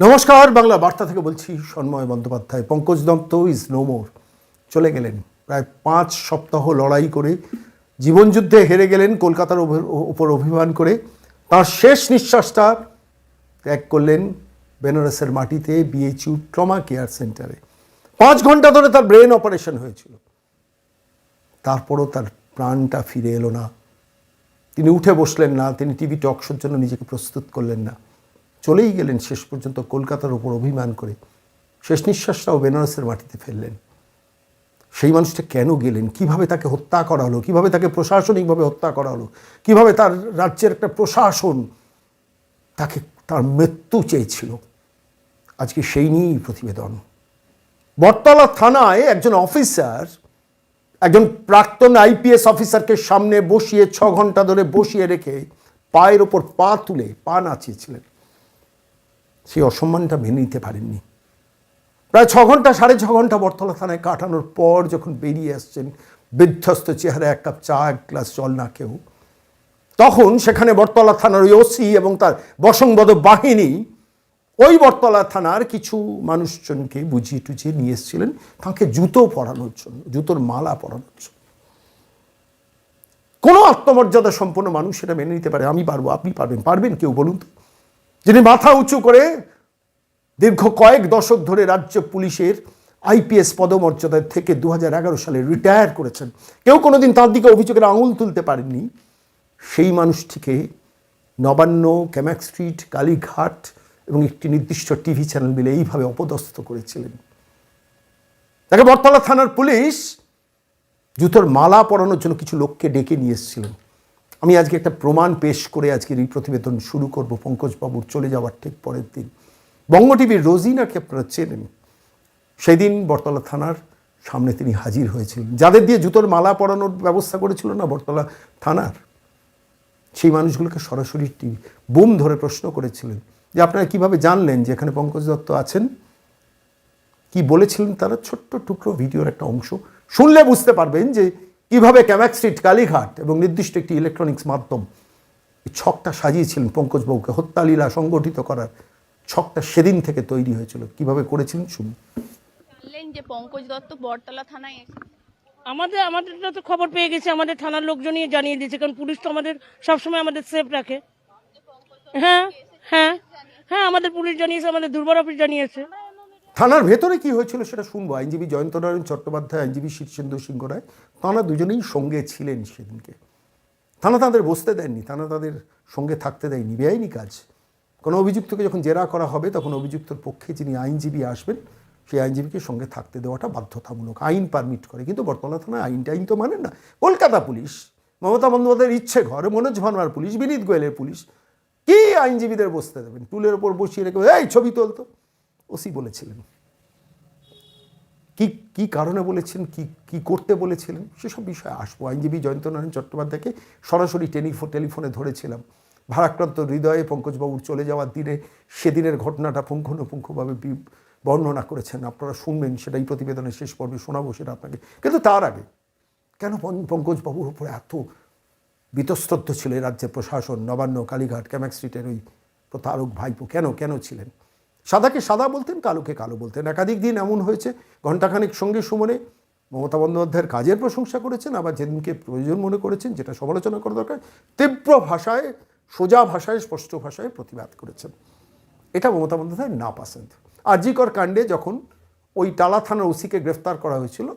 নমস্কার, বাংলা বার্তা থেকে বলছি Sanmoy Bandyopadhyay. Pankaj Dutta is no more চলে গেলেন। প্রায় পাঁচ সপ্তাহ লড়াই করে জীবনযুদ্ধে হেরে গেলেন কলকাতার ওপর অভিমান করে। তার শেষ নিঃশ্বাসটা ত্যাগ করলেন বেনারসের মাটিতে বিএইচইউ ট্রমা কেয়ার সেন্টারে। পাঁচ ঘণ্টা ধরে তার ব্রেন অপারেশন হয়েছিল। তারপরও তার প্রাণটা ফিরে এলো না। তিনি উঠে বসলেন না, তিনি টিভি টক শোর জন্য নিজেকে প্রস্তুত করলেন না। চলেই গেলেন শেষ পর্যন্ত কলকাতার ওপর অভিমান করে। শেষ নিঃশ্বাসটাও বেনারসের মাটিতে ফেললেন। সেই মানুষটা কেন গেলেন? কীভাবে তাকে হত্যা করা হলো? কীভাবে তাকে প্রশাসনিকভাবে হত্যা করা হলো? কীভাবে তার রাজ্যের একটা প্রশাসন তাকে, তার মৃত্যু চেয়েছিল? আজকে সেই নিয়েই প্রতিবেদন। বটতলা থানায় একজন অফিসার, একজন প্রাক্তন আইপিএস অফিসারকে সামনে বসিয়ে ছ ঘণ্টা ধরে বসিয়ে রেখে পায়ের ওপর পা তুলে পা নাচিয়েছিলেন। সেই অসম্মানটা মেনে নিতে পারেননি। প্রায় ছ ঘণ্টা, সাড়ে ছ ঘণ্টা বটতলা থানায় কাটানোর পর যখন বেরিয়ে আসছেন, বিধ্বস্ত চেহারা এক কাপ চা, এক গ্লাস জল না কেউ তখন সেখানে বটতলা থানার ওই ওসি এবং তার বসংবদ বাহিনী ওই বটতলা থানার কিছু মানুষজনকে বুঝিয়ে টুঝিয়ে নিয়ে এসেছিলেন, তাকে জুতো পরানোর জন্য, জুতোর মালা পরানোর জন্য। কোনো আত্মমর্যাদা সম্পন্ন মানুষ সেটা মেনে নিতে পারে। আমি পারব, আপনি পারবেন পারবেন কেউ বলুন তো? যিনি মাথা উঁচু করে দীর্ঘ কয়েক দশক ধরে রাজ্য পুলিশের আইপিএস পদমর্যাদার থেকে দু হাজার এগারো সালে রিটায়ার করেছেন। কেউ কোনোদিন তার দিকে অভিযোগের আঙুল তুলতে পারেননি। সেই মানুষটিকে নবান্ন ক্যামাক স্ট্রিট কালীঘাট এবং একটি নির্দিষ্ট টিভি চ্যানেল মিলে এইভাবে অপদস্থ করেছিলেন। তাকে বটতলা থানার পুলিশ জুতোর মালা পরানোর জন্য কিছু লোককে ডেকে নিয়ে এসেছিলেন আমি আজকে একটা প্রমাণ পেশ করে আজকের এই প্রতিবেদন শুরু করব। পঙ্কজবাবুর চলে যাওয়ার ঠিক পরের দিন। বঙ্গ টিভির রোজিনাকে আপনারা চেনেন। সেদিন বটতলা থানার সামনে তিনি হাজির হয়েছিলেন। যাদের দিয়ে জুতোর মালা পরানোর ব্যবস্থা করেছিল না বটতলা থানার, সেই মানুষগুলোকে সরাসরি টিভি বুম ধরে প্রশ্ন করেছিলেন যে আপনারা কীভাবে জানলেন যে এখানে পঙ্কজ দত্ত আছেন? কি বলেছিলেন? তারা ছোট্ট টুকরো ভিডিওর একটা অংশ। শুনলে বুঝতে পারবেন যে কীভাবে ক্যামাক স্ট্রিট কালীঘাট এবং নির্দিষ্ট একটি ইলেকট্রনিক্স মাধ্যম এই ছকটা সাজিয়েছিলেন পঙ্কজবাবুকে হত্যালীলা সংগঠিত করার ছকটা সেদিন থেকে তৈরি হয়েছিল। কীভাবে করেছিলেন শুনুন। জানলেন যে পঙ্কজ দত্ত বটতলা থানায় আমাদের আমাদের তো খবর পেয়ে গেছে আমাদের থানার লোকজনই জানিয়ে দিয়েছে কারণ পুলিশ তো আমাদের সবসময় আমাদের সেফ রাখে। হ্যাঁ হ্যাঁ হ্যাঁ আমাদের পুলিশ জানিয়েছে আমাদের দুর্বার অফিস জানিয়েছে। থানার ভেতরে কি হয়েছিল সেটা শুনব। আইনজীবী জয়ন্তনারায়ণ চট্টোপাধ্যায়, আইনজীবী শীর্ষেন্দু সিংহ রায়, তাঁরা দুজনেই সঙ্গে ছিলেন সেদিনকে। থানা তাদের বসতে দেয়নি, থানা তাদের সঙ্গে থাকতে দেয়নি, বেআইনি কাজ। কোনো অভিযুক্তকে যখন জেরা করা হবে, তখন অভিযুক্তর পক্ষে যিনি আইনজীবী আসবেন, সেই আইনজীবীকে সঙ্গে থাকতে দেওয়াটা বাধ্যতামূলক। আইন পারমিট করে, কিন্তু থানায় আইনটা আইন তো মানেন না। কলকাতা পুলিশ, মমতা বন্দ্যোপাধ্যায়ের ইচ্ছে ঘরে, মনোজ ভার্মার পুলিশ, বিনীত গোয়েলের পুলিশ, কি আইনজীবীদের বসতে দেবেন? টুলের ওপর বসিয়ে রেখে এই ছবি তোলতো ওসি বলেছিলেন। কি কি কারণে বলেছেন, কি কি করতে বলেছিলেন, সেসব বিষয়ে আসব। আইনজীবী জয়ন্তনারায়ণ চট্টোপাধ্যায়কে সরাসরি টেলিফো, টেলিফোনে ধরেছিলাম। ভারাক্রান্ত হৃদয়ে পঙ্কজবাবুর চলে যাওয়ার দিনে সেদিনের ঘটনাটা পুঙ্খানুপুঙ্খভাবে বর্ণনা করেছেন। আপনারা শুনবেন, সেটাই প্রতিবেদনের শেষ পর্বে শোনাবো সেটা আপনাকে। কিন্তু তার আগে, কেন পঙ্কজবাবুর উপরে এত বিতস্তব্ধ ছিল রাজ্যের প্রশাসন? নবান্ন, কালীঘাট ক্যামাক স্ট্রিটের ওই প্রতারক ভাইপো কেন কেন ছিলেন? সাদাকে সাদা বলতেন, কালোকে কালো বলতেন। একাধিক দিন এমন হয়েছে, ঘণ্টাখানেক সঙ্গে সুমনে মমতা বন্দ্যোপাধ্যায়ের কাজের প্রশংসা করেছেন, আবার যেদিনকে প্রয়োজন মনে করেছেন, যেটা সমালোচনা করা দরকার, তীব্র ভাষায়, সোজা ভাষায়, স্পষ্ট ভাষায় প্রতিবাদ করেছেন। এটা মমতা বন্দ্যোপাধ্যায় না পাসেন্দ আজিকর কাণ্ডে যখন ওই টালা থানার ওসিকে গ্রেফতার করা হয়েছিল,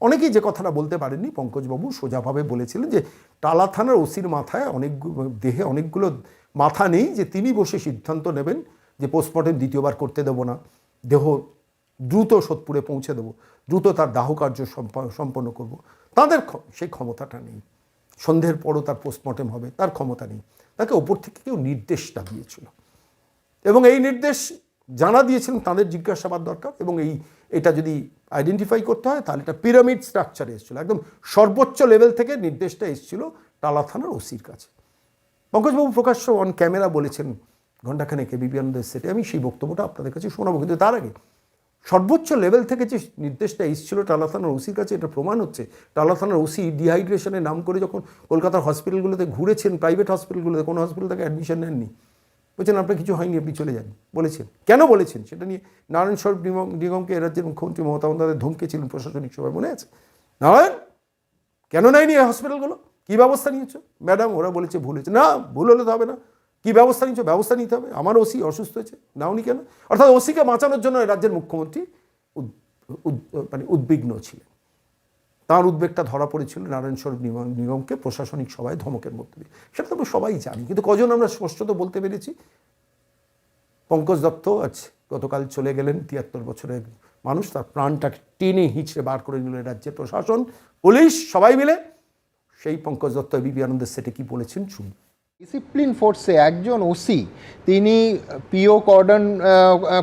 অনেকেই যে কথাটা বলতে পারেননি, পঙ্কজবাবু সোজাভাবে বলেছিলেন যে টালা থানার ওসির মাথায় অনেক দেহে অনেকগুলো মাথা নেই যে তিনি বসে সিদ্ধান্ত নেবেন যে পোস্টমর্টেম দ্বিতীয়বার করতে দেবো না, দেহ দ্রুত সোদপুরে পৌঁছে দেবো, দ্রুত তার দাহ কার্য সম্পন্ন করব। তাদের সেই ক্ষমতাটা নেই। সন্ধ্যের পরও তার পোস্টমর্টেম হবে, তার ক্ষমতা নেই। তাকে ওপর থেকে কেউ নির্দেশটা দিয়েছিল এবং এই নির্দেশ জানা দিয়েছিলেন তাদের জিজ্ঞাসাবাদ দরকার এবং এই, এটা যদি আইডেন্টিফাই করতে হয় তাহলে এটা পিরামিড স্ট্রাকচারে এসেছিল। একদম সর্বোচ্চ লেভেল থেকে নির্দেশটা এসেছিল টালা থানার ওসির কাছে। পঙ্কজবাবু প্রকাশ্য অন ক্যামেরা বলেছেন ঘণ্টাখানেক এবিপি আনন্দের সেটে আমি সেই বক্তব্যটা আপনাদের কাছে শোনাবো। কিন্তু তার আগে সর্বোচ্চ লেভেল থেকে যে নির্দেশটা এসেছিল টালা থানার ওসির কাছে, এটা প্রমাণ হচ্ছে টালা থানার ওসি ডিহাইড্রেশনের নাম করে যখন কলকাতার হসপিটালগুলোতে ঘুরেছেন, প্রাইভেট হসপিটালগুলোতে, কোনো হসপিটাল থেকে অ্যাডমিশন নেননি। বলছেন, আপনার কিছু হয়নি, আপনি চলে যান। বলেছেন। কেন বলেছেন? সেটা নিয়ে নারায়ণ স্বরূপ নিগম নিগমকে রাজ্যের মুখ্যমন্ত্রী মমতা বন্দ্যোপাধ্যায় ধমকেছিলেন প্রশাসনিক সভায়, মনে আছে? নারায়ণ, কেন নেয়নি হসপিটালগুলো? কী ব্যবস্থা নিয়েছো? ম্যাডাম, ওরা বলেছে ভুল হয়েছে। না, ভুল হলে তো হবে না। কী ব্যবস্থা নিচ্ছ ব্যবস্থা নিতে হবে। আমার ওসি অসুস্থ হয়েছে। নাওনি কেন? অর্থাৎ ওসিকে বাঁচানোর জন্য রাজ্যের মুখ্যমন্ত্রী মানে উদ্বিগ্ন ছিলেন। তার উদ্বেগটা ধরা পড়েছিল নারায়ণ স্বরূপ নিগম, নিগমকে প্রশাসনিক সভায় ধমকের মধ্যে দিয়ে। সেটা তো আমরা সবাই জানি, কিন্তু কজন আমরা স্পষ্টত বলতে পেরেছি? পঙ্কজ দত্ত আজ গতকাল চলে গেলেন, তিয়াত্তর বছরের মানুষ। তার প্রাণটা টেনে হিঁচড়ে বার করে নিল রাজ্যের প্রশাসন। পুলিশ সবাই মিলে, সেই পঙ্কজ দত্ত বিবি আনন্দের সেটে কি বলেছেন শুনুন। ডিসিপ্লিন ফোর্সে একজন ওসি তিনি পিও কর্ডন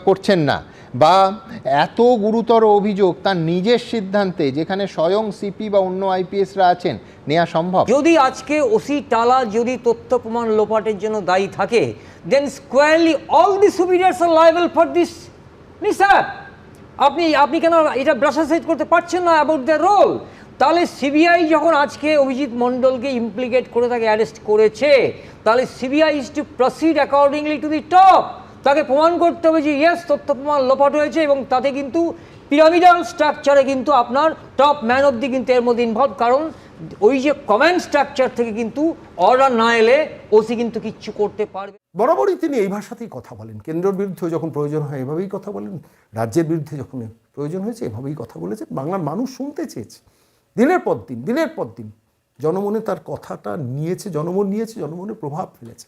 করছেন না বা এত গুরুতর অভিযোগ তার নিজের সিদ্ধান্তে যেখানে স্বয়ং সিপি বা অন্য আইপিএসরা আছেন নেওয়া সম্ভব। যদি আজকে ওসি টালা যদি তথ্য প্রমাণ লোপাটের জন্য দায়ী থাকে then squarely all the superiors are liable for this নি স্যার? আপনি আপনি কেন এটা ব্রাশাসাইজ করতে পারছেন না অ্যাবাউট দ্য রোল তাহলে সিবিআই যখন আজকে অভিজিৎ মণ্ডলকে ইমপ্লিকেট করে তাকে অ্যারেস্ট করেছে, তাহলে CBI is to proceed accordingly to the top তাকে প্রমাণ করতে হবে যে ইয়েস তথ্য প্রমাণ লোপাট হয়েছে এবং তাতে কিন্তু পিরামিডাল স্ট্রাকচারে কিন্তু আপনার টপ ম্যান অব দি কিন্তু এর মধ্যে ইনভলভ কারণ ওই যে কমেন্ট স্ট্রাকচার থেকে কিন্তু অর্ডার না এলে ওসি কিন্তু কিচ্ছু করতে পারবে বরাবরই তিনি এই ভাষাতেই কথা বলেন। কেন্দ্রের বিরুদ্ধে যখন প্রয়োজন হয় এভাবেই কথা বলেন, রাজ্যের বিরুদ্ধে যখন প্রয়োজন হয়েছে এভাবেই কথা বলেছেন। বাংলার মানুষ শুনতে চেয়েছে। দিনের পর দিন, দিনের পর দিন, জনমনে তার কথাটা নিয়েছে, জনমন নিয়েছে, জনমনে প্রভাব ফেলেছে।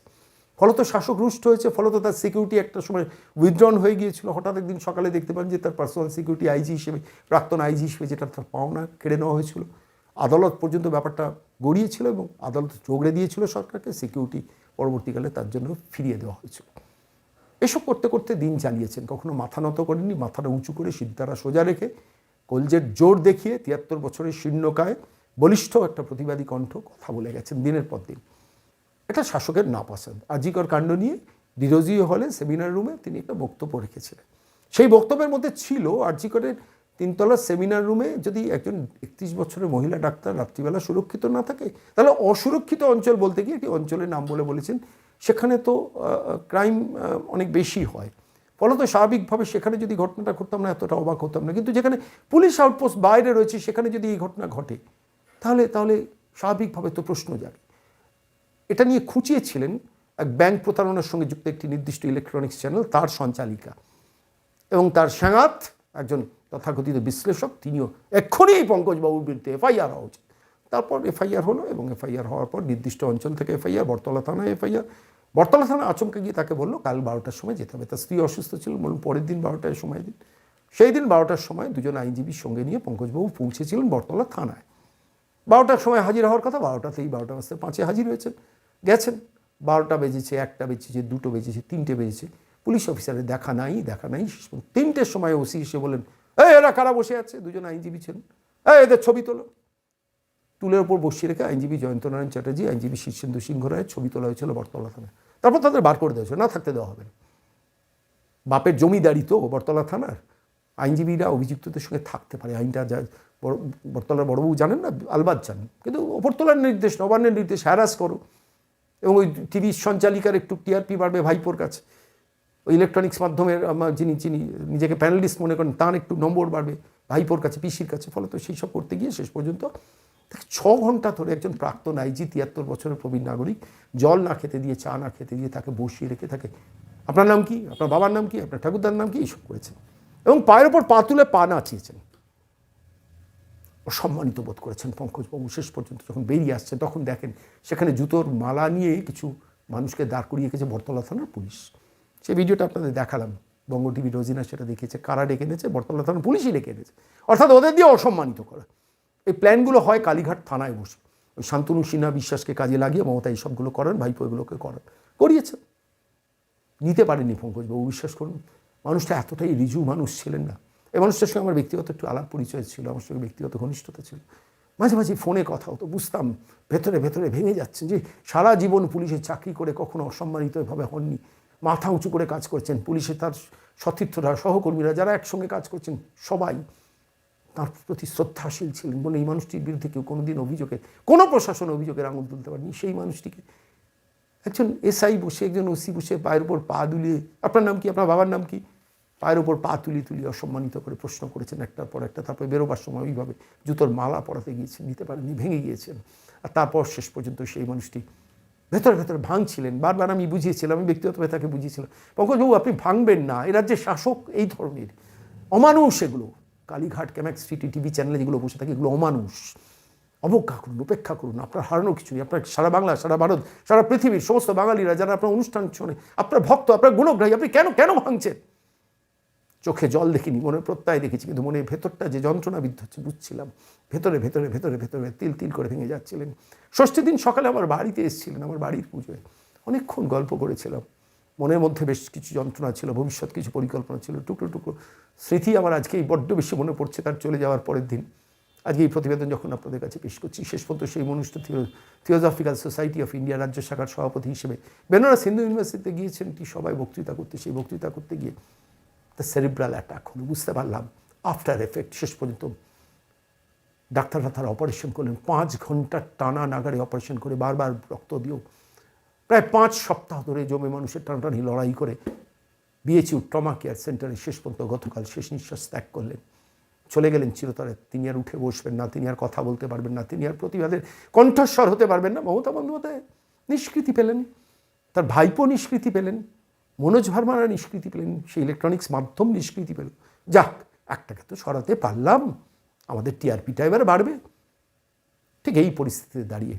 ফলত শাসক রুষ্ট হয়েছে, ফলত তার সিকিউরিটি একটা সময় উইথড্রন হয়ে গিয়েছিল। হঠাৎ একদিন সকালে দেখতে পান যে তার পার্সোনাল সিকিউরিটি আইজি হিসেবে, প্রাক্তন আইজি হিসেবে যেটা তার পাওনা কেড়ে নেওয়া হয়েছিল। আদালত পর্যন্ত ব্যাপারটা গড়িয়েছিল এবং আদালত চোগড়ে দিয়েছিল সরকারকে সিকিউরিটি পরবর্তীকালে তার জন্য ফিরিয়ে দেওয়া হয়েছিল। এসব করতে করতে দিন চালিয়েছেন। কখনো মাথা নত করেননি, মাথাটা উঁচু করে সিদ্ধারা সোজা রেখে কলজের জোর দেখিয়ে তিয়াত্তর বছরের শীর্ণকায় বলিষ্ঠ একটা প্রতিবাদী কণ্ঠ কথা বলে গেছেন দিনের পর দিন। এটা শাসকের নাপসন্দ আজিকর কাণ্ড নিয়ে ডিরোজিও হলে সেমিনার রুমে তিনি একটা বক্তব্য রেখেছিলেন। সেই বক্তব্যের মধ্যে ছিল আরজিকরের তিনতলার সেমিনার রুমে যদি একজন একত্রিশ বছরের মহিলা ডাক্তার রাত্রিবেলা সুরক্ষিত না থাকে, তাহলে অসুরক্ষিত অঞ্চল বলতে গিয়ে একটি অঞ্চলের নাম বলে বলেছেন। সেখানে তো ক্রাইম অনেক বেশি হয়। ফলত স্বাভাবিকভাবে সেখানে যদি ঘটনাটা ঘটতাম না এতটা অবাক হতাম না। কিন্তু যেখানে পুলিশ আউটপোস্ট বাইরে রয়েছে, সেখানে যদি এই ঘটনা ঘটে, তাহলে তাহলে স্বাভাবিকভাবে তো প্রশ্ন জাগে। এটা নিয়ে খুঁচিয়েছিলেন এক ব্যাংক প্রতারণার সঙ্গে যুক্ত একটি নির্দিষ্ট ইলেকট্রনিক্স চ্যানেল তার সঞ্চালিকা। এবং তার সাঙাত একজন তথাকথিত বিশ্লেষক, তিনিও এক্ষুনি এই পঙ্কজবাবুর বিরুদ্ধে এফআইআর হওয়া উচিত। তারপর এফআইআর হলো এবং এফআইআর হওয়ার পর নির্দিষ্ট অঞ্চল থেকে এফআইআর, বটতলা থানায় এফআইআর বটতলা থানা আচমকে গিয়ে তাকে বলল, কাল বারোটার সময় যেতে হবে। তার স্ত্রী অসুস্থ ছিল বলুন পরের দিন বারোটায় সময় দিন। সেই দিন বারোটার সময় দুজন আইনজীবীর সঙ্গে নিয়ে পঙ্কজবাবু পৌঁছেছিলেন বটতলা থানায়। বারোটার সময় হাজির হওয়ার কথা, বারোটাতেই বারোটা বাজতে পাঁচে হাজির হয়েছেন গেছেন। বারোটা বেজেছে, একটা বেজেছে, দুটো বেজেছে, তিনটে বেজেছে। পুলিশ অফিসারের দেখা নাই দেখা নাই। তিনটের সময় ওসি এসে বলেন এই এরা কারা বসে আছে? দুজন আইনজীবী ছিলেন। এই এদের ছবি তোলো। টুলের ওপর বসিয়ে রেখে আইনজীবী জয়ন্তনারায়ণ চ্যাটার্জি, আইনজীবী শীর্ষেন্দু সিংহ রায়ের ছবি তোলা হয়েছিল বটতলা থানায়। তারপর তাদের বার করে দেওয়া না থাকতে দেওয়া হবে না। বাপের জমিদারি তো বটতলা থানার। আইনজীবীরা অভিযুক্তদের সঙ্গে থাকতে পারে, আইনটা যা বটতলার বড়বাবু জানেন না, আলবাদ জানেন। কিন্তু ওপরতলার নির্দেশ, নবান্নের নির্দেশ হ্যারাস করো। এবং ওই টিভি সঞ্চালিকার একটু টিআরপি বাড়বে ভাইপোর কাছে। ওই ইলেকট্রনিক্স মাধ্যমের যিনি যিনি নিজেকে প্যানেলিস্ট মনে করেন, তার একটু নম্বর বাড়বে। ভাইপোর কাছে, পিসির কাছে, ফলে তো সেই সব করতে গিয়ে শেষ পর্যন্ত তাকে ছ ঘণ্টা ধরে একজন প্রাক্তন আইজি, তিয়াত্তর বছরের প্রবীণ নাগরিক, জল না খেতে দিয়ে, চা না খেতে দিয়ে তাকে বসিয়ে রেখে থাকে আপনার নাম কি? আপনার বাবার নাম কি? আপনার ঠাকুরদার নাম কি? এইসব করেছেন। এবং পায়ের ওপর পা তুলে পা নাচিয়েছেন। অসম্মানিত বোধ করেছেন পঙ্কজবাবু। শেষ পর্যন্ত যখন বেরিয়ে আসছে তখন দেখেন সেখানে জুতোর মালা নিয়ে কিছু মানুষকে দাঁড় করিয়ে রেখেছে বটতলা থানার পুলিশ। সেই ভিডিওটা আপনাদের দেখালাম। বঙ্গ টিভি রোজিনা সেটা দেখিয়েছে, কারা ডেকে এনেছে? বটতলা থানার পুলিশই ডেকে এনেছে। অর্থাৎ ওদের দিয়ে অসম্মানিত করা। এই প্ল্যানগুলো হয় কালীঘাট থানায় বসে। ওই শান্তনু সিনহা বিশ্বাসকে কাজে লাগিয়ে মমতা এই সবগুলো করেন, ভাইপো এগুলোকে করেন। করিয়েছেন। নিতে পারেনি পঙ্কজবাবু, বিশ্বাস করুন। মানুষটা এতটাই রিজু মানুষ ছিলেন না। এই মানুষটার সঙ্গে আমার ব্যক্তিগত একটু আলাপ পরিচয় ছিল, আমার সঙ্গে ব্যক্তিগত ঘনিষ্ঠতা ছিল। মাঝে মাঝে ফোনে কথা হতো, বুঝতাম, ভেতরে ভেতরে ভেঙে যাচ্ছেন যে সারা জীবন পুলিশের চাকরি করে কখনো অসম্মানিতভাবে হননি। মাথা উঁচু করে কাজ করছেন, পুলিশে তার সতীর্থরা, সহকর্মীরা যারা একসঙ্গে কাজ করছেন, সবাই তার প্রতি শ্রদ্ধাশীল ছিলেন বলে এই মানুষটির বিরুদ্ধে কেউ কোনোদিন অভিযোগের কোনো প্রশাসন অভিযোগের আঙুল তুলতে পারেনি। সেই মানুষটিকে একজন এসআই বসে, একজন ওসি বসে পায়ের উপর পা দুলিয়ে, আপনার নাম কি, আপনার বাবার নাম কি? পায়ের উপর পা তুলি তুলি অসম্মানিত করে প্রশ্ন করেছেন একটার পর একটা, তারপরে বেরোবার সময় ওইভাবে জুতোর মালা পরাতে গিয়েছেন, নিতে পারেননি, ভেঙে গিয়েছেন। আর তারপর শেষ পর্যন্ত সেই মানুষটি ভেতরে ভেতরে ভাঙছিলেন। বারবার আমি বুঝিয়েছিলাম, আমি ব্যক্তিগতভাবে তাকে বুঝিয়েছিলাম। পঙ্কজবাবু আপনি ভাঙবেন না। এ রাজ্যের শাসক এই ধরনের। অমানুষ এগুলো। কালীঘাট ক্যামাক সিটি টিভি চ্যানেলে যেগুলো বসে থাকে, এগুলো অমানুষ। অবজ্ঞা করুন, উপেক্ষা করুন। আপনার হারানো কিছু নেই। আপনার সারা বাংলা, সারা ভারত, সারা পৃথিবীর সমস্ত বাঙালিরা, যারা আপনার অনুষ্ঠান শোনে, আপনার ভক্ত, আপনার গুণগ্রাহী, আপনি কেন কেন ভাঙছেন? চোখে জল দেখিনি মনে প্রত্যয় দেখেছি, কিন্তু মনের ভেতরটা যে যন্ত্রণা বিদ্ধ হচ্ছে, বুঝছিলাম। ভেতরে ভেতরে ভেতরে ভেতরে তিল তিল করে ভেঙে যাচ্ছিলেন। ষষ্ঠী দিন সকালে আমার বাড়িতে এসেছিলেন, আমার বাড়ির পুজোয়। অনেকক্ষণ গল্প করেছিলাম। মনের মধ্যে বেশ কিছু যন্ত্রণা ছিল, ভবিষ্যৎ কিছু পরিকল্পনা ছিল, টুকরো টুকরো। স্মৃতি আমার আজকে এই বড্ড বেশি মনে পড়ছে, তার চলে যাওয়ার পরের দিন। আজকে এই প্রতিবেদন যখন আপনাদের কাছে পেশ করছি, শেষ পর্যন্ত সেই মনুষ্য থিওজফিক্যাল সোসাইটি অফ ইন্ডিয়া রাজ্য শাখার সভাপতি হিসেবে বেনারস হিন্দু ইউনিভার্সিটিতে গিয়েছেন একটি সবাই বক্তৃতা করতে, সেই বক্তৃতা করতে গিয়ে দ্য সেরিব্রাল অ্যাটাক হলো, বুঝতে পারলাম। আফটার এফেক্ট শেষ পর্যন্ত ডাক্তাররা তার অপারেশন করলেন। পাঁচ ঘণ্টার টানা নাগারে অপারেশন করে বারবার রক্ত দিয়েও। প্রায় পাঁচ সপ্তাহ ধরে জমে মানুষের টানাটানি লড়াই করে বিএচইউ ট্রমা কেয়ার সেন্টারে শেষ পর্যন্ত গতকাল শেষ নিঃশ্বাস ত্যাগ করলেন। চলে গেলেন চিরতরে। তিনি আর উঠে বসবেন না, তিনি আর কথা বলতে পারবেন না, তিনি আর প্রতিবাদের কণ্ঠস্বর হতে পারবেন না। মমতা বন্দ্যোপাধ্যায় নিষ্কৃতি পেলেন, তার ভাইপো নিষ্কৃতি পেলেন। মনোজ ভার্মারা নিষ্কৃতি পেলেন, সেই ইলেকট্রনিক্স মাধ্যম নিষ্কৃতি পেল। যাক, একটাকে তো সরাতে পারলাম, আমাদের টিআরপিটা এবার বাড়বে। ঠিক এই পরিস্থিতিতে দাঁড়িয়ে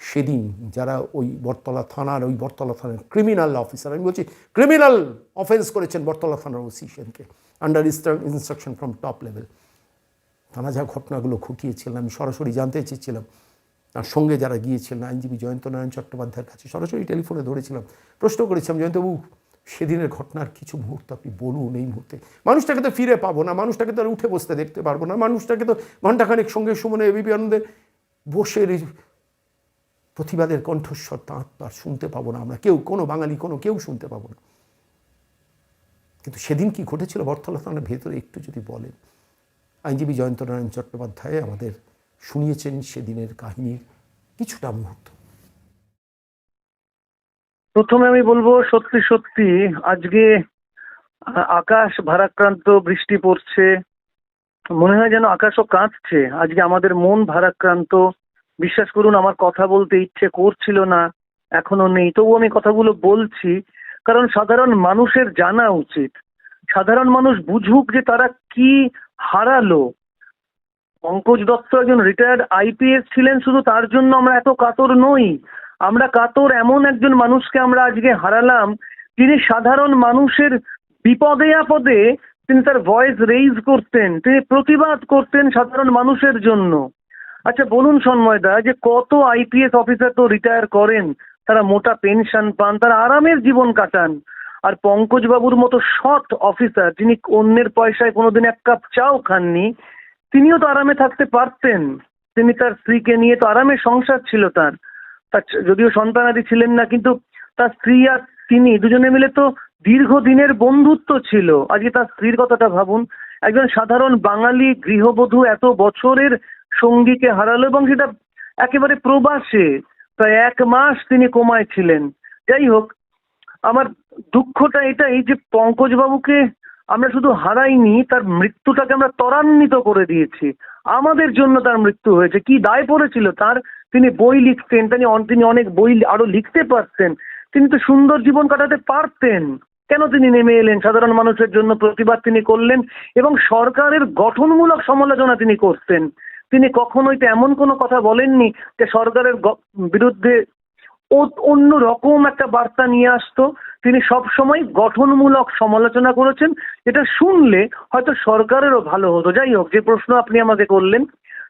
সেদিন যারা ওই বটতলা থানার, ওই বটতলা থানার ক্রিমিনাল অফিসার আমি বলছি ক্রিমিনাল অফেন্স করেছেন বটতলা থানার ওসি সেনকে under instruction from top level থানা যা ঘটনাগুলো ঘটিয়েছিলেন আমি সরাসরি জানতে চেয়েছিলাম। তার সঙ্গে যারা গিয়েছিলেন, আইনজীবী জয়ন্ত নারায়ণ চট্টোপাধ্যায়ের কাছে সরাসরি টেলিফোনে ধরেছিলাম। প্রশ্ন করেছিলাম জয়ন্তবাবু সেদিনের ঘটনার কিছু মুহূর্ত আপনি বলুন এই মুহূর্তে। মানুষটাকে তো ফিরে পাবো না, মানুষটাকে তো আর উঠে বসতে দেখতে পারব না, মানুষটাকে তো ঘণ্টাখানেক সঙ্গে সুমনে এবিপি আনন্দের বসে প্রতিবাদের কণ্ঠস্বর তাঁর তো আর শুনতে পাবো না আমরা। কেউ, কোনো বাঙালি, কোনো কেউ শুনতে পাবো না। কিন্তু সেদিন কি ঘটেছিল? বর্তলা ভেতরে একটু যদি বলেন। আইনজীবী জয়ন্ত নারায়ণ চট্টোপাধ্যায় আমাদের শুনিয়েছেন সেদিনের কাহিনীর কিছুটা মুহূর্ত। প্রথমে আমি বলব, সত্যি সত্যি আজকে আকাশ ভারাক্রান্ত বৃষ্টি পড়ছে। মনে হয় যেন আকাশও কাঁদছে আজকে আমাদের মন ভারাক্রান্ত। বিশ্বাস করুন, আমার কথা বলতে ইচ্ছে করছিল না, এখনও নেই। তবু আমি কথাগুলো বলছি, কারণ সাধারণ মানুষের জানা উচিত। সাধারণ মানুষ বুঝুক যে তারা কি হারালো। পঙ্কজ দত্ত একজন রিটায়ার্ড আইপিএস ছিলেন, শুধু তার জন্য আমরা এত কাতর নই। আমরা কাতর এমন একজন মানুষকে আমরা আজকে হারালাম, যিনি সাধারণ মানুষের বিপদে আপদে তিনি তার ভয়েস রেইজ করতেন, তিনি প্রতিবাদ করতেন সাধারণ মানুষের জন্য। আচ্ছা বলুন সন্ময়দা যে কত আইপিএস অফিসার তো রিটায়ার করেন, তারা মোটা পেনশন পান, তারা আরামের জীবন কাটান, আর পঙ্কজ বাবুর মতো সৎ অফিসার যিনি অন্যের পয়সায় কোনোদিন এক কাপ চাও খাননি, তিনিও তো আরামে থাকতে পারতেন। তিনি তার স্ত্রীকে নিয়ে তো আরামে সংসার ছিল তার। যদিও সন্তানাদি ছিলেন না, কিন্তু তার স্ত্রী আর তিনি দুজনে মিলে তো দীর্ঘদিনের বন্ধুত্ব ছিল। আজকে তার স্ত্রীর কথাটা ভাবুন, একজন সাধারণ বাঙালি গৃহবধূ এত বছরের সঙ্গীকে হারালো এবং সেটা একেবারে প্রবাসে, প্রায় এক মাস তিনি কোমায় ছিলেন। যাই হোক, আমার দুঃখটা এটাই যে পঙ্কজবাবুকে আমরা শুধু হারাইনি, তার মৃত্যুটাকে আমরা ত্বরান্বিত করে দিয়েছি। আমাদের জন্য তার মৃত্যু হয়েছে। কি দায় পড়েছিল তার? তিনি বই লিখতেন, তিনি তিনি অনেক বই আরও লিখতে পারতেন। তিনি তো সুন্দর জীবন কাটাতে পারতেন। কেন তিনি নেমে এলেন? সাধারণ মানুষের জন্য প্রতিবাদ তিনি করলেন এবং সরকারের গঠনমূলক সমালোচনা তিনি করতেন। তিনি কখনোই তো এমন কোনো কথা বলেননি যে সরকারের বিরুদ্ধে অন্য রকম একটা বার্তা নিয়ে আসতো। তিনি সব সময় গঠনমূলক সমালোচনা করেছেন। এটা শুনলে হয়তো সরকারেরও ভালো হতো। যাই হোক, যে প্রশ্ন আপনি আমাকে করলেন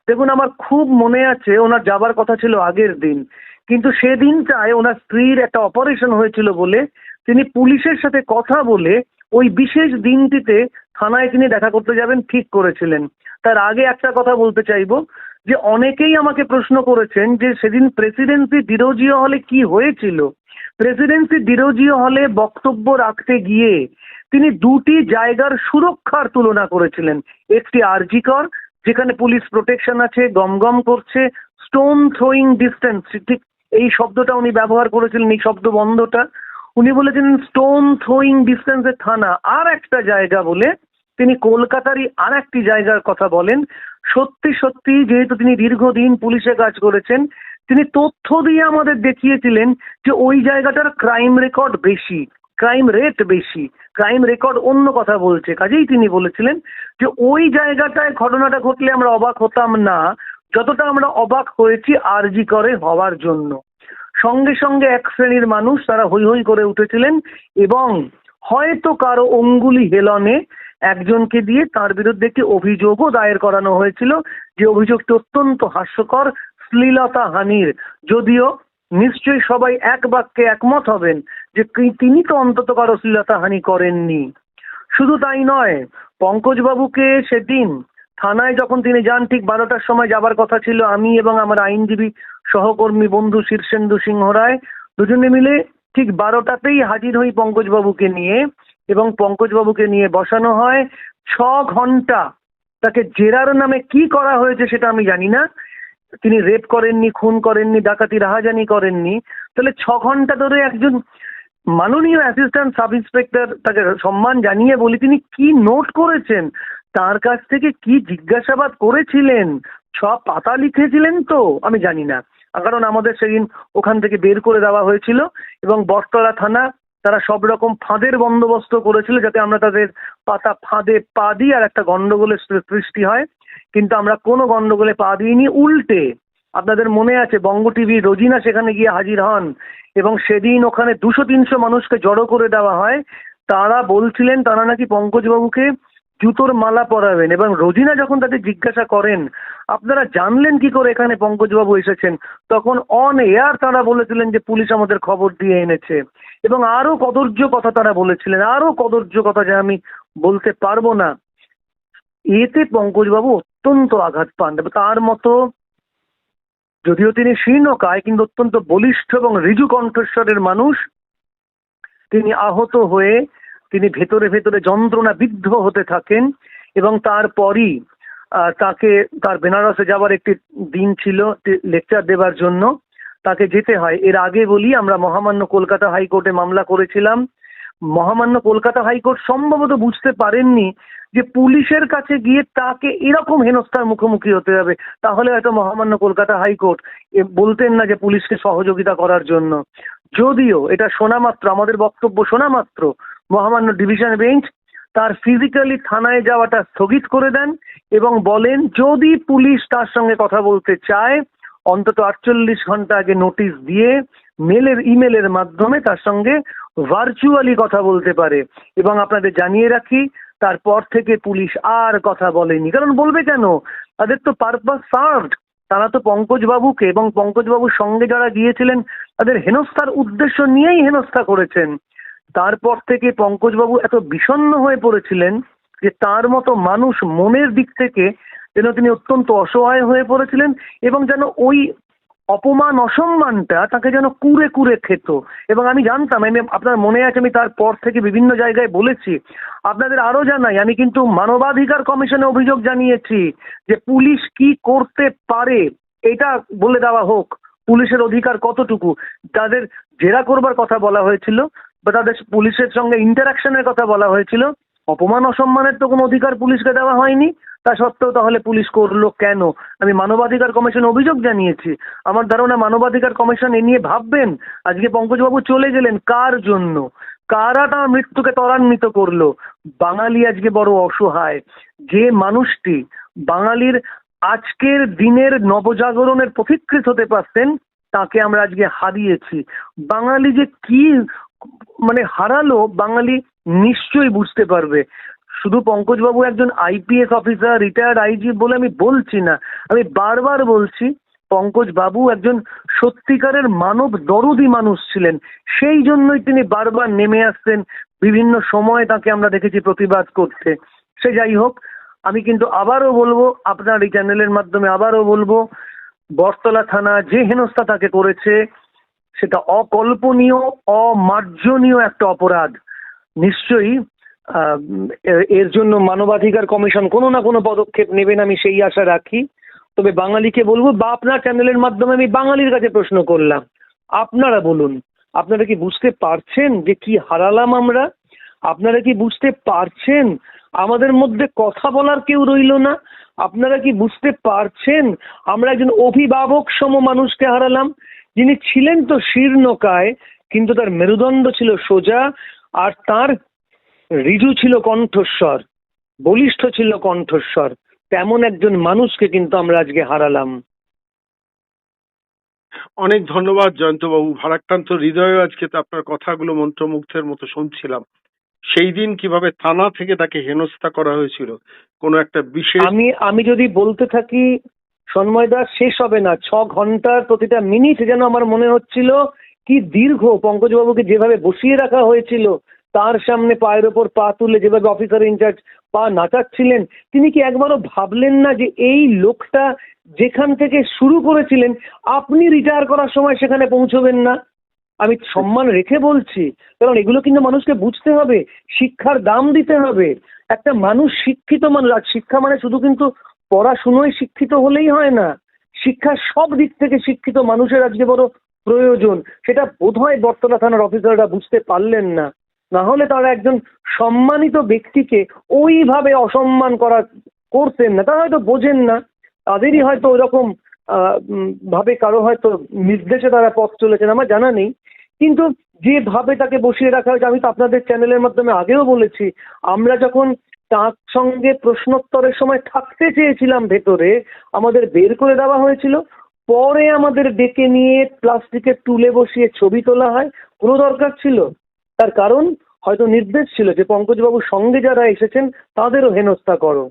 দেখুন, আমার খুব মনে আছে ওনার যাবার কথা ছিল আগের দিন। কিন্তু সেদিনটায় ওনার স্ত্রীর একটা অপারেশন হয়েছিল বলে তিনি পুলিশের সাথে কথা বলে ওই বিশেষ দিনটিতে থানায় তিনি দেখা করতে যাবেন, ঠিক করেছিলেন। তার আগে একটা কথা বলতে চাইব, যে অনেকেই আমাকে প্রশ্ন করেছেন যে সেদিন প্রেসিডেন্সি ডিরোজিও হলে কি হয়েছিল? প্রেসিডেন্সি ডিরোজিও হলে বক্তব্য রাখতে গিয়ে তিনি দুটি জায়গার সুরক্ষার তুলনা করেছিলেন। একটি আরজিকর যেখানে পুলিশ প্রোটেকশন আছে, গমগম করছে স্টোন থ্রোয়িং ডিস্টেন্স ঠিক এই শব্দটা উনি ব্যবহার করেছিলেন, এই শব্দ বন্ধটা উনি বলেছিলেন স্টোন থ্রোয়িং ডিস্টেন্সের থানা, আর একটা জায়গা বলে তিনি কলকাতারই আর একটি জায়গার কথা বলেন। সত্যি সত্যি, যেহেতু তিনি দীর্ঘদিন পুলিশে কাজ করেছেন, তিনি তথ্য দিয়ে আমাদের দেখিয়েছিলেন যে ওই জায়গাটার ক্রাইম রেকর্ড বেশি ক্রাইম রেট বেশি। ক্রাইম রেকর্ড অন্য কথা বলছে। কাজেই তিনি বলেছিলেন যে ওই জায়গাটায় ঘটনাটা ঘটলে আমরা অবাক হতাম না, যতটা আমরা অবাক হয়েছি আরজি করে হওয়ার জন্য। সঙ্গে সঙ্গে এক শ্রেণির মানুষ তারা হৈ হৈ করে উঠেছিলেন এবং হয়তো কারও অঙ্গুলি হেলনে একজনকে দিয়ে তার বিরুদ্ধে একটি অভিযোগও দায়ের করানো হয়েছিল যে অভিযোগটি অত্যন্ত হাস্যকর শ্লীলতা হানির যদিও নিশ্চয়ই সবাই এক বাক্যে একমত হবেন যে তিনি তো অন্তত কারও হানি করেননি। শুধু তাই নয়, পঙ্কজবাবুকে সেদিন থানায় যখন তিনি যান, ঠিক বারোটার সময় যাবার কথা ছিল আমি এবং আমার আইনজীবী সহকর্মী বন্ধু শীর্ষেন্দু সিংহ রায় দুজনে মিলে ঠিক বারোটাতেই হাজির হই পঙ্কজবাবুকে নিয়ে এবং পঙ্কজবাবুকে নিয়ে বসানো হয়। ছ ঘণ্টা তাকে জেরার নামে কি করা হয়েছে সেটা আমি জানি না। তিনি রেপ করেননি, খুন করেননি, ডাকাতি, রাহাজানি করেননি। তাহলে ছ ঘণ্টা ধরে একজন মাননীয় অ্যাসিস্ট্যান্ট সাব ইন্সপেক্টর তাকে সম্মান জানিয়ে বলি, তিনি কি নোট করেছেন? তার কাছ থেকে কি জিজ্ঞাসাবাদ করেছিলেন? সব পাতা লিখেছিলেন তো? আমি জানি না। কারণ আমাদের সেদিন ওখান থেকে বের করে দেওয়া হয়েছিল এবং বটতলা থানা তারা সব রকম ফাঁদের বন্দোবস্ত করেছিল যাতে আমরা তাদের পাতা ফাঁদে পা দিই আর একটা গন্ডগোলের সৃষ্টি হয়। কিন্তু আমরা কোনো গন্ডগোলে পা দিইনি, উল্টে। আপনাদের মনে আছে, বঙ্গ টিভি রোজিনা সেখানে গিয়ে হাজির হন এবং সেদিন ওখানে দুশো, তিনশো মানুষকে জড়ো করে দেওয়া হয়। তারা বলছিলেন, তারা নাকি পঙ্কজবাবুকে জুতোর মালা পরাবেন এবং রোজিনা যখন তাদের জিজ্ঞাসা করেন, আপনারা জানলেন কি করে এখানে পঙ্কজবাবু এসেছেন? তখন অন এয়ার তারা বলেছিলেন যে, পুলিশ আমাদের খবর দিয়ে এনেছে। এবং আরও কদর্য কথা তারা বলেছিলেন আরও কদর্য কথা যা আমি বলতে পারব না। এতে পঙ্কজবাবু অত্যন্ত আঘাত পান। তার মতো যদিও তিনি শীর্ণকায় কিন্তু অত্যন্ত বলিষ্ঠ এবং ঋজু কণ্ঠস্বরের মানুষ, তিনি আহত হয়ে তিনি ভেতরে ভেতরে যন্ত্রণা বিদ্ধ হতে থাকেন এবং তারপরই তাকে, তার বেনারসে যাওয়ার একটি দিন ছিল লেকচার দেবার জন্য। তাকে যেতে হয়। এর আগে বলি আমরা মহামান্য কলকাতা হাইকোর্টে মামলা করেছিলাম। মহামান্য কলকাতা হাইকোর্ট সম্ভবত বুঝতে পারেননি যে পুলিশের কাছে গিয়ে তাকে এরকম হেনস্থার মুখোমুখি হতে হবে। তাহলে হয়তো মহামান্য কলকাতা হাইকোর্ট বলতেন না যে পুলিশকে সহযোগিতা করার জন্য। যদিও এটা শোনা মাত্র আমাদের বক্তব্য শোনা মাত্র মহামান্য ডিভিশন বেঞ্চ তার ফিজিক্যালি থানায় যাওয়াটা স্থগিত করে দেন এবং বলেন, যদি পুলিশ তার সঙ্গে কথা বলতে চায়, অন্তত আটচল্লিশ ঘণ্টা আগে নোটিশ দিয়ে মেলের ইমেলের মাধ্যমে তার সঙ্গে ভার্চুয়ালি কথা বলতে পারে। এবং আপনাদের জানিয়ে রাখি, তারপর থেকে পুলিশ আর কথা বলেনি। কারণ বলবে কেন? তাদের তো পারপাস সার্ভড তারা তো পঙ্কজবাবুকে এবং পঙ্কজবাবুর সঙ্গে যারা গিয়েছিলেন, তাদের হেনস্থার উদ্দেশ্য নিয়েই হেনস্থা করেছেন। তারপর থেকে পঙ্কজবাবু এত বিষণ্ণ হয়ে পড়েছিলেন যে তার মতো মানুষ মনের দিক থেকে যেন তিনি অত্যন্ত অসহায় হয়ে পড়েছিলেন এবং যেন ওই অপমান, অসম্মানটা তাকে যেন কুরে কুরে খেত। এবং আমি জানতাম, আমি আপনার মনে আছে, আমি তারপর থেকে বিভিন্ন জায়গায় বলেছি, আপনাদের আরও জানাই, আমি কিন্তু মানবাধিকার কমিশনে অভিযোগ জানিয়েছি যে পুলিশ কি করতে পারে, এটা বলে দেওয়া হোক। পুলিশের অধিকার কতটুকু? তাদের জেরা করবার কথা বলা হয়েছিল, বা তাদের পুলিশের সঙ্গে ইন্টারাকশনের কথা বলা হয়েছিল অপমান অসম্মানের তো কোনো অধিকার পুলিশকে দেওয়া হয়নি। তা সত্ত্বেও তাহলে পুলিশ করল কেন? আমি মানবাধিকার কমিশন অভিযোগ জানিয়েছি। আমার ধারণা মানবাধিকার কমিশন এ নিয়ে ভাববেন, আজকে পঙ্কজবাবু চলে গেলেন কার জন্য? কারা তার মৃত্যুকে ত্বরান্বিত করল? বাঙালি আজকে বড় অসহায়। যে মানুষটি বাঙালির আজকের দিনের নবজাগরণের পথিকৃত হতে পারতেন, তাকে আমরা আজকে হারিয়েছি। বাঙালি যে কি মানে হারালো বাঙালি নিশ্চয়ই বুঝতে পারবে। শুধু পঙ্কজবাবু একজন আইপিএস অফিসার রিটায়ার্ড আইজি বলে আমি বলছি না, আমি বারবার বলছি পঙ্কজ বাবু একজন সত্যিকারের মানব দরদি মানুষ ছিলেন। সেই জন্যই তিনি বারবার নেমে আসতেন বিভিন্ন সময় তাকে আমরা দেখেছি প্রতিবাদ করতে। সে যাই হোক, আমি কিন্তু আবারও বলব, আপনার এই চ্যানেলের মাধ্যমে আবারও বলব, বটতলা থানা যে হেনস্থা তাকে করেছে সেটা অকল্পনীয়, অমার্জনীয় একটা অপরাধ। নিশ্চয়ই এর জন্য মানবাধিকার কমিশন কোনো না কোনো পদক্ষেপ নেবেন আমি সেই আশা রাখি। তবে বাঙালিকে বলব, বা আপনার চ্যানেলের মাধ্যমে আমি বাঙালির কাছে প্রশ্ন করলাম। আপনারা বলুন, আপনারা কি বুঝতে পারছেন যে কি হারালাম আমরা? আপনারা কি বুঝতে পারছেন? আমাদের মধ্যে কথা বলার কেউ রইল না। আপনারা কি বুঝতে পারছেন? আমরা একজন অভিভাবক সম মানুষকে হারালাম। যিনি ছিলেন তো শীর্ণকায় কিন্তু তার মেরুদণ্ড ছিল সোজা আর তার ঋজু ছিল কণ্ঠস্বর বলিষ্ঠ ছিল কণ্ঠস্বর। তেমন একজন মানুষকে কিন্তু আমরা আজকে হারালাম। অনেক ধন্যবাদ জয়ন্তবাবু। ভারাক্রান্ত হৃদয়ে আজকে তো আপনার কথাগুলো মন্ত্রমুগ্ধের মতো শুনছিলাম। সেই দিন কীভাবে থানা থেকে তাকে হেনস্থা করা হয়েছিল? কোনো একটা বিশেষ আমি আমি যদি বলতে থাকি সন্ময়দা শেষ হবে না। ছ ঘণ্টার প্রতিটা মিনিট যেন আমার মনে হচ্ছিল, কি দীর্ঘ পঙ্কজবাবুকে যেভাবে বসিয়ে রাখা হয়েছিল, তার সামনে পায়ের ওপর পা তুলে যেভাবে অফিসার ইনচার্জ পা নাচাচ্ছিলেন, তিনি কি একবারও ভাবলেন না যে এই লোকটা যেখান থেকে শুরু করেছিলেন, আপনি রিটায়ার করার সময় সেখানে পৌঁছবেন না? আমি সম্মান রেখে বলছি, কারণ এগুলো কিন্তু মানুষকে বুঝতে হবে, শিক্ষার দাম দিতে হবে। একটা মানুষ শিক্ষিত মানুষ, আর শিক্ষা মানে শুধু কিন্তু পড়াশুনোয় শিক্ষিত হলেই হয় না। শিক্ষা সব দিক থেকে শিক্ষিত মানুষের আজকে বড় প্রয়োজন। সেটা বোধহয় বর্তলা থানার অফিসাররা বুঝতে পারলেন না। না হলে তারা একজন সম্মানিত ব্যক্তিকে ওইভাবে অসম্মান করা করতেন না। তারা হয়তো বোঝেন না। তাদেরই হয়তো ওইরকম ভাবে কারও হয়তো নির্দেশে তারা পথ চলেছেন, আমার জানা নেই। কিন্তু যেভাবে তাকে বসিয়ে রাখা হয়েছে, আমি তো আপনাদের চ্যানেলের মাধ্যমে আগেও বলেছি। আমরা যখন তার সঙ্গে প্রশ্নোত্তরের সময় থাকতে চেয়েছিলাম ভেতরে, আমাদের বের করে দেওয়া হয়েছিল। পরে আমাদের ডেকে নিয়ে প্লাস্টিকের টুলে বসিয়ে ছবি তোলা হয়। কোনো দরকার ছিল? তার কারণ হয়তো নির্দেশ ছিল যে পঙ্কজবাবুর সঙ্গে যারা এসেছেন, তাদেরও হেনস্থা করো।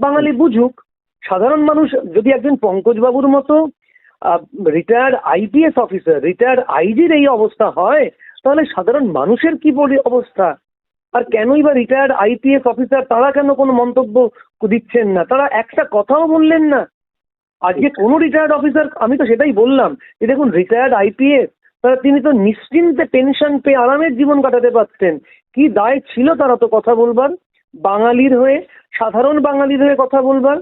বাঙালি বুঝুক, সাধারণ মানুষ যদি একজন পঙ্কজবাবুর মতো রিটায়ার্ড আইপিএস অফিসার রিটায়ার্ড আইজির এই অবস্থা হয়, তাহলে সাধারণ মানুষের কি পরি- অবস্থা? আর কেনই বা রিটায়ার্ড আইপিএস অফিসার তারা কেন কোনো মন্তব্য দিচ্ছেন না? তারা একটা কথাও বললেন না। আজকে কোনো রিটায়ার্ড অফিসার আমি তো সেটাই বললাম যে দেখুন রিটায়ার্ড আইপিএস তারা তিনি তো নিশ্চিন্তে পেনশন পেয়ে আরামের জীবন কাটাতে পারতেন। কি দায় ছিল তারা তো কথা বলবার? বাঙালির হয়ে, সাধারণ বাঙালির হয়ে কথা বলবার?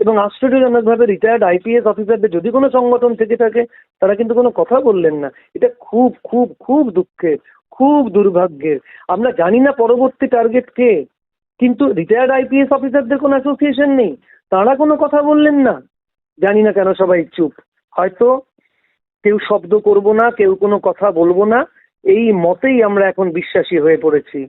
এবং আশ্চর্যজনকভাবে রিটায়ার্ড আইপিএস অফিসারদের যদি কোনো সংগঠন থেকে থাকে, তারা কিন্তু কোনো কথা বললেন না। এটা খুব খুব খুব দুঃখের, খুব দুর্ভাগ্যের। আমরা জানি না পরবর্তী টার্গেট কে, কিন্তু রিটায়ার্ড আইপিএস অফিসারদের কোনো অ্যাসোসিয়েশন নেই। তারা কোনো কথা বললেন না। জানি না কেন সবাই চুপ। হয়তো কেউ শব্দ করব না, কেউ কোনো কথা বলব না, এই মতেই আমরা এখন বিশ্বাসী হয়ে পড়েছি।